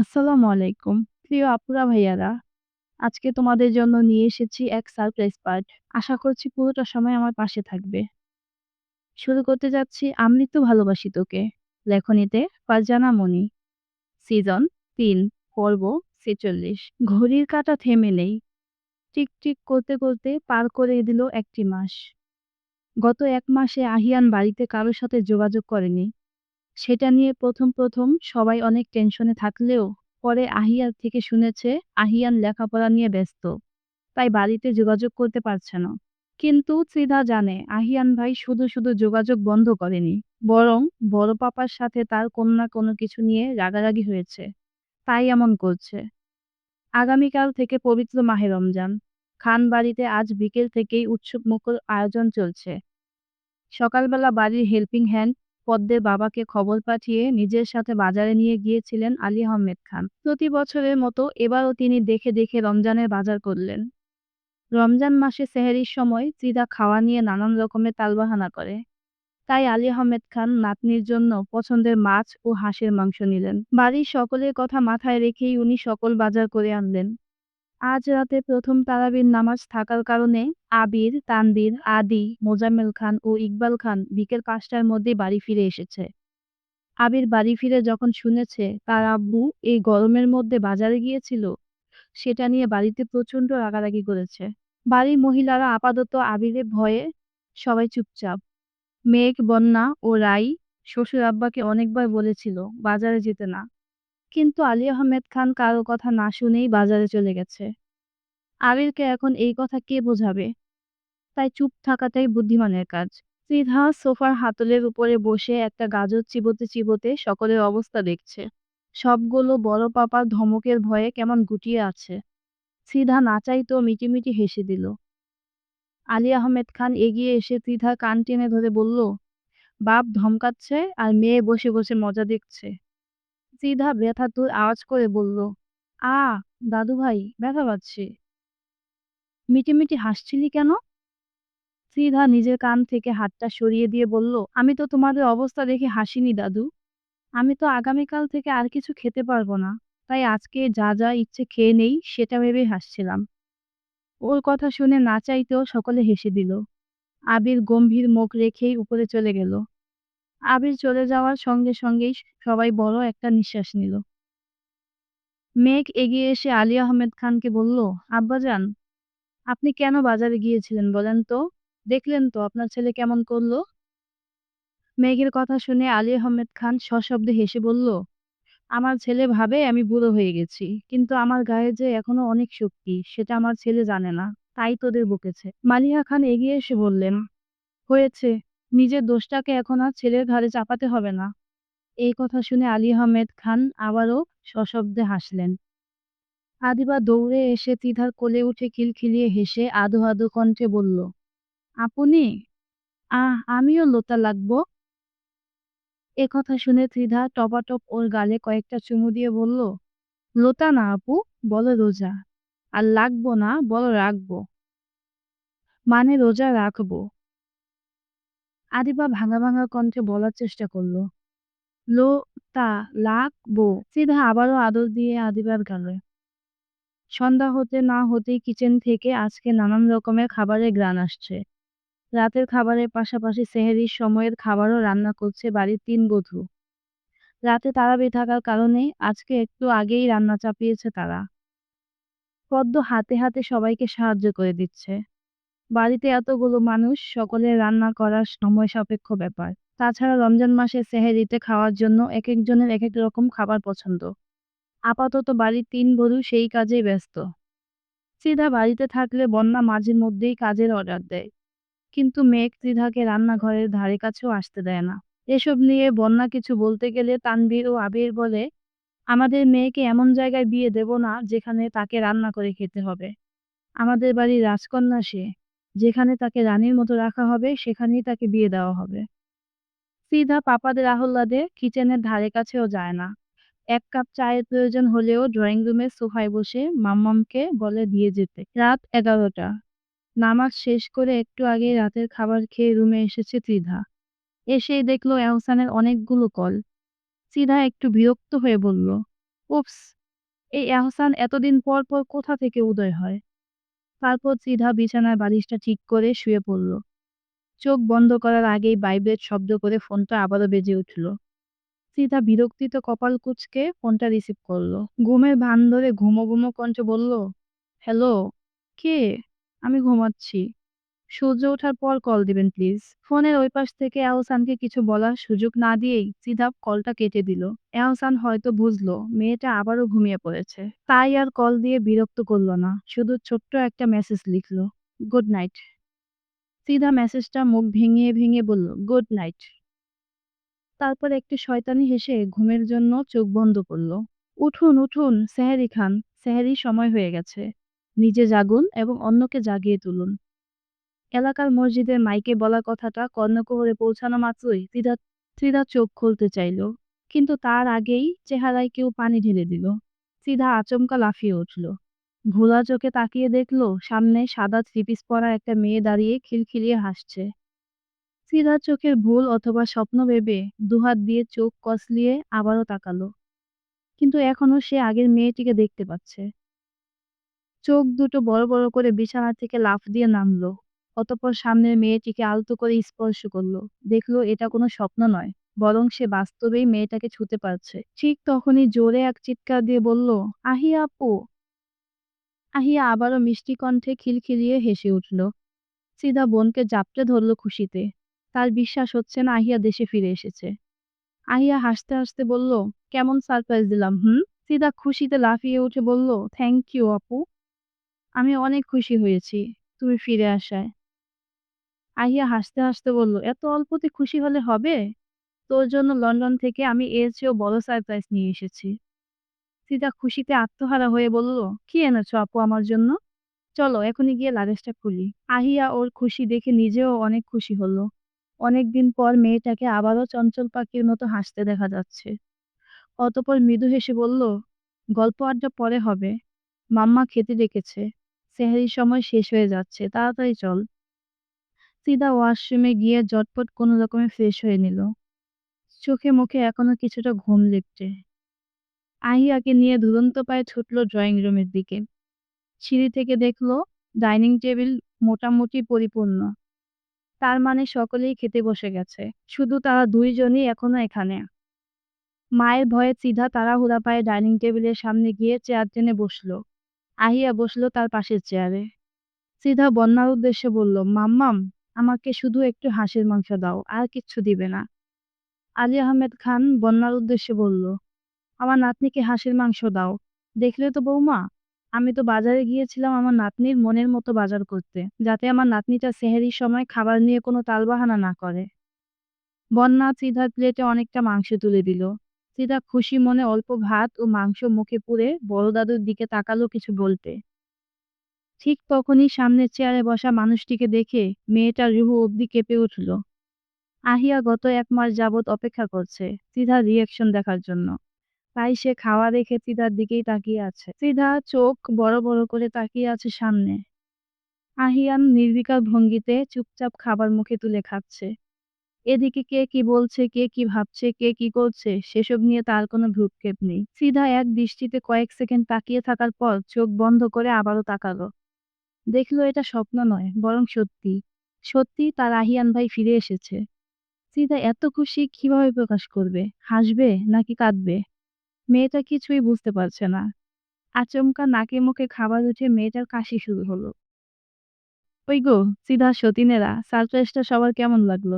আসসালামু আলাইকুম। প্রিয় আপুরা ভাইয়ারা, আজকে তোমাদের জন্য নিয়ে এসেছি এক সারপ্রাইজ পার্ট। আশা করছি পুরোটা সময় আমার পাশে থাকবে। শুরু করতে যাচ্ছি আমি তো ভালোবাসি তোকে। লেখনীতে ফারজানা মনি। সিজন তিন পর্ব ৪৬ ঘড়ির কাঁটা থেমে নেই। টিক-টিক করতে করতে পার করে দিল একটি মাস। গত এক মাসে আহিয়ান বাড়িতে কারোর সাথে যোগাযোগ করেনি। সেটা নিয়ে প্রথম প্রথম সবাই অনেক টেনশনে থাকলেও পরে আহিয়ার থেকে শুনেছে আহিয়ান লেখাপড়া নিয়ে ব্যস্ত। তাই বাড়িতে যোগাযোগ করতে পারছে না। কিন্তু ত্রিধা জানে আহিয়ান ভাই শুধু শুধু যোগাযোগ বন্ধ করেনি, বরং বড় পাপার সাথে তার কোনো না কোনো কিছু নিয়ে রাগারাগি হয়েছে। তাই এমন করছে। আগামীকাল থেকে পবিত্র মাহে রমজান। খান বাড়িতে আজ বিকেল থেকেই উৎসব মুখর আয়োজন চলছে। সকালবেলা বাড়ির হেল্পিং হ্যান্ড পদ্মের বাবাকে খবর পাঠিয়ে নিজের সাথে বাজারে নিয়ে গিয়েছিলেন আলী আহমেদ খান। প্রতি বছরের মতো এবারও তিনি দেখে দেখে রমজানের বাজার করলেন। রমজান মাসে সেহেরির সময় চিদা খাওয়া নিয়ে নানান রকমের তালবাহানা করে। তাই আলী আহমেদ খান নাতনির জন্য পছন্দের মাছ ও হাঁসের মাংস নিলেন। বাড়ির সকলের কথা মাথায় রেখেই উনি সকল বাজার করে আনলেন। আজ রাতে প্রথম তারাবির নামাজ থাকার কারণে আবির, তানবীর, আদি, মোজাম্মেল খান ও ইকবাল খান বিকেল পাঁচটার মধ্যে বাড়ি ফিরে এসেছে। আবির বাড়ি ফিরে যখন শুনেছে তার আব্বু এই গরমের মধ্যে বাজারে গিয়েছিল, সেটা নিয়ে বাড়িতে প্রচণ্ড রাগারাগি করেছে। বাড়ির মহিলারা আপাতত আবিরের ভয়ে সবাই চুপচাপ। মেঘ, বন্যা ও রাই শ্বশুর আব্বাকে অনেকবার বলেছিল বাজারে যেতে না। কিন্তু আলী আহমেদ খান কারও কথা না শুনেই বাজারে চলে গেছে। আবিরকে এখন এই কথা কে বোঝাবে? তাই চুপ থাকাটাই বুদ্ধিমানের কাজ। ত্রিধা সোফার হাতলের উপরে বসে একটা গাজর চিবোতে চিবোতে সকলের অবস্থা দেখছে। সবগুলো বড় পাপার ধমকের ভয়ে কেমন গুটিয়ে আছে। ত্রিধা না চাইতেও মিটিমিটি হেসে দিল। আলী আহমেদ খান এগিয়ে এসে ত্রিধার কান টেনে ধরে বলল, বাপ ধমকাচ্ছে আর মেয়ে বসে বসে মজা দেখছে। সিধা ব্যথাতুর আওয়াজ করে বলল, আ দাদু ভাই ব্যথা পাচ্ছি। মিটিমিটি হাসছিলি কেন? সিধা নিজের কান থেকে হাতটা সরিয়ে দিয়ে বলল, আমি তো তোমাদের অবস্থা দেখে হাসিনি, দাদু। আমি তো আগামীকাল থেকে আর কিছু খেতে পারব না। তাই আজকে যা যা ইচ্ছে খেয়ে নেই, সেটা ভেবেই হাসছিলাম। ওর কথা শুনে না চাইতেও সকলে হেসে দিল। আবির গম্ভীর মুখ রেখেই উপরে চলে গেল। আবির চলে যাওয়ার সঙ্গে সঙ্গেই সবাই বড় একটা নিঃশ্বাস নিল। মেঘ এগিয়ে এসে আলী আহমেদ খানকে বলল আব্বাজান আপনি কেন বাজারে গিয়েছিলেন বলেন তো? দেখলেন তো আপনার ছেলে কেমন করল? মেঘের কথা শুনে আলী আহমেদ খান সশব্দে হেসে বলল, আমার ছেলে ভাবে আমি বুড়ো হয়ে গেছি, কিন্তু আমার গায়ে যে এখনও অনেক শক্তি, সেটা আমার ছেলে জানে না, তাই তোদের বকেছে। মালিহা খান এগিয়ে এসে বললেন, হয়েছে নিজের দোষটাকে এখন আর ছেলের ঘাড়ে চাপাতে হবে না। এই কথা শুনে আলী আহমেদ খান আবারও সশব্দে হাসলেন। আদিবা দৌড়ে এসে তিধার কোলে উঠে খিলখিলিয়ে হেসে আদো আদো কণ্ঠে বলল, আপনি? আহ, আমিও লোতা লাগবো? এ কথা শুনে ত্রিধা টপাটপ ওর গালে কয়েকটা চুমু দিয়ে বলল, লোতা না আপু, বলো রোজা। আর লাগবো না, বলো রাখব। মানে রোজা রাখব। আদিবা ভাঙা ভাঙা কণ্ঠে বলার চেষ্টা করল। লো, তা, লাক, বো, সিধা আবারও আদর দিয়ে আদিবার গালে। সন্ধ্যা হতে না হতেই কিচেন থেকে আজকে নানান রকমের খাবারের গ্রান আসছে। রাতের খাবারের পাশাপাশি সেহেরির সময়ের খাবারও রান্না করছে বাড়ির তিন বধূ। রাতে তারাবি থাকার কারণে আজকে একটু আগেই রান্না চাপিয়েছে তারা। পদ্ম হাতে হাতে সবাইকে সাহায্য করে দিচ্ছে। বাড়িতে এতগুলো মানুষ, সকলে রান্না করার সময় সাপেক্ষ ব্যাপার। তাছাড়া রমজান মাসে সেহেরিতে খাওয়ার জন্য এক একজনের এক এক রকম খাবার পছন্দ। আপাতত বাড়ির তিন বধূ সেই কাজেই ব্যস্ত। সিধা বাড়িতে থাকলে বন্যা মাঝে মধ্যেই কাজের অর্ডার দেয়। কিন্তু মেঘ ত্রিধাকে রান্নাঘরের ধারে কাছেও আসতে দেয় না। এসব নিয়ে বন্যা কিছু বলতে গেলে তানবীর ও আবির বলে, আমাদের মেয়েকে এমন জায়গায় বিয়ে দেব না, যেখানে তাকে রান্না করে খেতে হবে। আমাদের বাড়ির রাজকন্যা সে। যেখানে তাকে রানীর মতো রাখা হবে, সেখানেই তাকে বিয়ে দেওয়া হবে। সিধা পাপাদের আহ্লাদে কিচেনের ধারে কাছেও যায় না। এক কাপ চায়ের প্রয়োজন হলেও ড্রয়িং রুমের সোফায় বসে মাম্মামকে বলে দিয়ে যেতে। রাত এগারোটা। নামাজ শেষ করে একটু আগে রাতের খাবার খেয়ে রুমে এসেছে ত্রিধা এসেই দেখল এহসানের অনেকগুলো কল। সিধা একটু বিরক্ত হয়ে বলল উপস এই এহসান এতদিন পর পর কোথা থেকে উদয় হয়? তারপর সিধা বিছানার বালিশটা ঠিক করে শুয়ে পড়ল। চোখ বন্ধ করার আগেই বাইব্রেট শব্দ করে ফোনটা আবারও বেজে উঠল। সিধা বিরক্তিত কপাল কুচকে ফোনটা রিসিভ করল। ঘুমের ভান ধরে ঘুমো ঘুমো কণ্ঠে বলল, হ্যালো, কে? আমি ঘুমাচ্ছি। সূর্য ওঠার পর কল দিবেন প্লিজ ফোনের ওই পাশ থেকে এহসানকে কিছু বলার সুযোগ না দিয়েই সিধা কলটা কেটে দিল। এহসান হয়তো বুঝলো, মেয়েটা আবারও ঘুমিয়ে পড়েছে। তাই আর কল দিয়ে বিরক্ত করল না, শুধু ছোট্ট একটা মেসেজ লিখলো গুড নাইট সিধা মেসেজটা মুখ ভেঙে ভেঙে বলল গুড নাইট তারপর একটু শয়তানি হেসে ঘুমের জন্য চোখ বন্ধ করল। উঠুন উঠুন, সেহেরি খান সেহেরি সময় হয়ে গেছে। নিজে জাগুন এবং অন্যকে জাগিয়ে তুলুন। এলাকার মসজিদের মাইকে বলা কথাটা কর্ণকুহরে পৌঁছানো মাত্রই ত্রিদা ত্রিদা চোখ খুলতে চাইল। কিন্তু তার আগেই চেহারায় কেউ পানি ঢেলে দিল। সিধা আচমকা লাফিয়ে উঠল। ভোলা চোখে তাকিয়ে দেখল, সামনে সাদা থ্রিপিস পরা একটা মেয়ে দাঁড়িয়ে খিলখিলিয়ে হাসছে। সিধা চোখের ভুল অথবা স্বপ্ন ভেবে দুহাত দিয়ে চোখ কসলিয়ে আবারও তাকালো। কিন্তু এখনও সে আগের মেয়েটিকে দেখতে পাচ্ছে। চোখ দুটো বড় বড় করে বিছানা থেকে লাফ দিয়ে নামলো। অতঃপর সামনের মেয়েটিকে আলতো করে স্পর্শ করল। দেখল এটা কোনো স্বপ্ন নয়, বরং সে বাস্তবেই মেয়েটাকে ছুতে পারছে। ঠিক তখনই জোরে এক চিৎকার দিয়ে বলল, আহিয়া আপু। আহিয়া আবারও মিষ্টি কণ্ঠে খিলখিলিয়ে হেসে উঠল। সিদা বোনকে জাপটে ধরল খুশিতে। তার বিশ্বাস হচ্ছে না আহিয়া দেশে ফিরে এসেছে। আহিয়া হাসতে হাসতে বলল, কেমন সারপ্রাইজ দিলাম, হুম? সিধা খুশিতে লাফিয়ে উঠে বলল, থ্যাংক ইউ আপু। আমি অনেক খুশি হয়েছি, তুমি ফিরে আসায়। আহিয়া হাসতে হাসতে বলল, এত অল্পতে খুশি হলে হবে? তোর জন্য লন্ডন থেকে আমি এর চেয়েও বড় সারপ্রাইজ নিয়ে এসেছি। সিধা খুশিতে আত্মহারা হয়ে বলল, কি এনেছো আপু আমার জন্য? চলো, এখনই গিয়ে লাগেজটা খুলি। আহিয়া ওর খুশি দেখে নিজেও অনেক খুশি হলো। অনেকদিন পর মেয়েটাকে আবারও চঞ্চল পাখির মতো হাসতে দেখা যাচ্ছে। অতপর মৃদু হেসে বলল, গল্প আড্ডা পরে হবে। মাম্মা খেতে ডেকেছে। সেহারির সময় শেষ হয়ে যাচ্ছে। তাড়াতাড়ি চল। সিধা ওয়াশরুমে গিয়ে জটপট কোনো রকমে ফ্রেশ হয়ে নিল। চোখে মুখে এখনও কিছুটা ঘুম লেগছে। আহিয়াকে নিয়ে দুরন্ত পায়ে ছুটল ড্রয়িং রুমের দিকে। সিঁড়ি থেকে দেখল ডাইনিং টেবিল মোটামুটি পরিপূর্ণ। তার মানে সকলেই খেতে বসে গেছে, শুধু তারা দুইজনই এখনও এখানে। মায়ের ভয়ে সিধা তাড়াহুড়া পায়ে ডাইনিং টেবিলের সামনে গিয়ে চেয়ার টেনে বসল। আহিয়া বসল তার পাশের চেয়ারে। সিধা বন্যার উদ্দেশ্যে বলল, মাম্মাম আমাকে শুধু একটু হাঁসের মাংস দাও, আর কিচ্ছু দিবে না। আলী আহমেদ খান বন্যার উদ্দেশ্যে বলল, আমার নাতনিকে হাঁসের মাংস দাও। দেখলে তো বৌমা, আমি তো বাজারে গিয়েছিলাম আমার নাতনির মনের মতো বাজার করতে, যাতে আমার নাতনিটা সেহেরির সময় খাবার নিয়ে কোনো তালবাহানা না করে। বন্যা সিধার প্লেটে অনেকটা মাংস তুলে দিল। সিধা খুশি মনে অল্প ভাত ও মাংস মুখে পুরে বড় দাদুর দিকে তাকালো কিছু বলতে। ঠিক তখনই সামনের চেয়ারে বসা মানুষটিকে দেখে মেয়েটার রুহু অবধি কেঁপে উঠল। আহিয়া গত এক মাস যাবৎ অপেক্ষা করছে সিধার রিয়াকশন দেখার জন্য। তাই সে খাওয়া রেখে সিধার দিকেই তাকিয়ে আছে। সিধা চোখ বড় বড় করে তাকিয়ে আছে সামনে। আহিয়ান নির্বিকার ভঙ্গিতে চুপচাপ খাবার মুখে তুলে খাচ্ছে। এদিকে কে কি বলছে, কে কি ভাবছে, কে কি করছে, সেসব নিয়ে তার কোনো ভ্রুক্ষেপ নেই। সিধা এক দৃষ্টিতে কয়েক সেকেন্ড তাকিয়ে থাকার পর চোখ বন্ধ করে আবারও তাকালো। দেখল এটা স্বপ্ন নয়, বরং সত্যি। সত্যি তার আহিয়ান ভাই ফিরে এসেছে। সিদা এত খুশি কীভাবে প্রকাশ করবে? হাসবে নাকি কাঁদবে? মেয়েটা কিছুই বুঝতে পারছে না। আচমকা নাকে মুখে খাবার উঠে মেয়েটার কাশি শুরু হলো। ওই গো সিধা সতীনেরা সারপ্রাইজটা সবার কেমন লাগল?